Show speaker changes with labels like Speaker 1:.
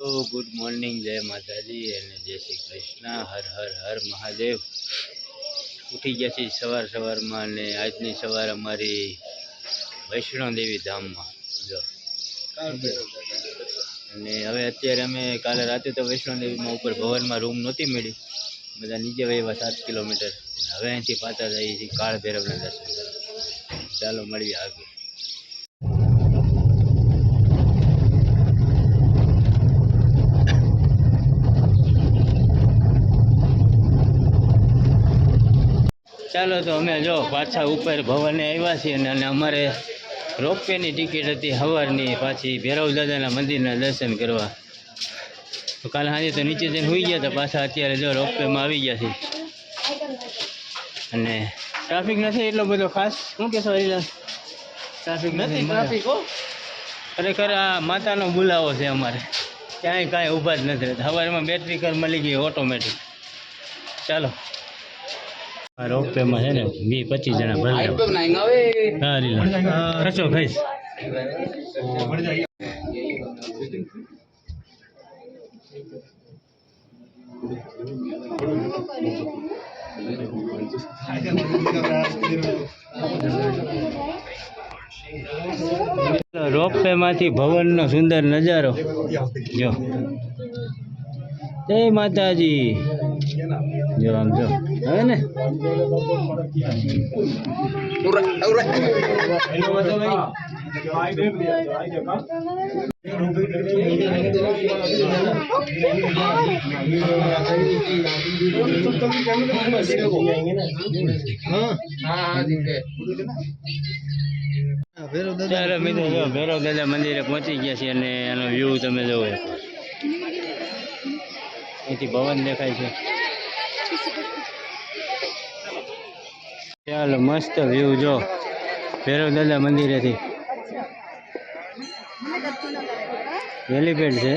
Speaker 1: તો good morning, જય માતાજી અને જય શ્રી કૃષ્ણ. હર હર હર મહાદેવ. ઉઠી ગયા છીએ સવાર સવારમાં અને આજની સવાર અમારી વૈષ્ણોદેવી ધામમાં. જો. અને હવે અત્યારે અમે કાલે રાતે તો વૈષ્ણોદેવીમાં ઉપર ભવનમાં રૂમ નહોતી મળી. બધા નીચે વહેવા સાત કિલોમીટર. હવે અહીંથી પાછા જઈએ છીએ કાળ દર્શન ચાલો મળીએ આગળ. ચાલો તો અમે જો પાછા ઉપર ભવને આવ્યા છીએ અને અને અમારે રોપવેની ટિકિટ હતી સવારની પાછી ભૈરવ દાદાના મંદિરના દર્શન કરવા. તો કાલે સાંજે તો નીચે જઈને હોઈ ગયા હતા પાછા અત્યારે જો રોપવેમાં આવી ગયા છીએ. અને ટ્રાફિક નથી એટલો બધો ખાસ? શું કહેશો હરિલાલ? ટ્રાફિક નથી ટ્રાફિક ખરેખર આ માતાનો બોલાવો છે અમારે. ક્યાંય કાંઈ ઊભા જ નથી રહેતા. સવારમાં બેટરી કર મળી ગઈ ઓટોમેટિક ચાલો. રોપવેમાં છે ને વીસ પચીસ જણા ભરી હા રીલા ખર્ચો ખાઈશ રોપવે માંથી ભવનનો સુંદર નજારો. જો. જય માતાજી. જો આમ જો હવે ને? ભૈરવ દાદા મંદિરે પહોંચી ગયા છે અને એનો વ્યૂ તમે જોવો. અહીંથી ભવન દેખાય છે. ચાલો મસ્ત વ્યૂ જો. ભૈરવ દાદા મંદિરેથી. હેલીપેડ છે.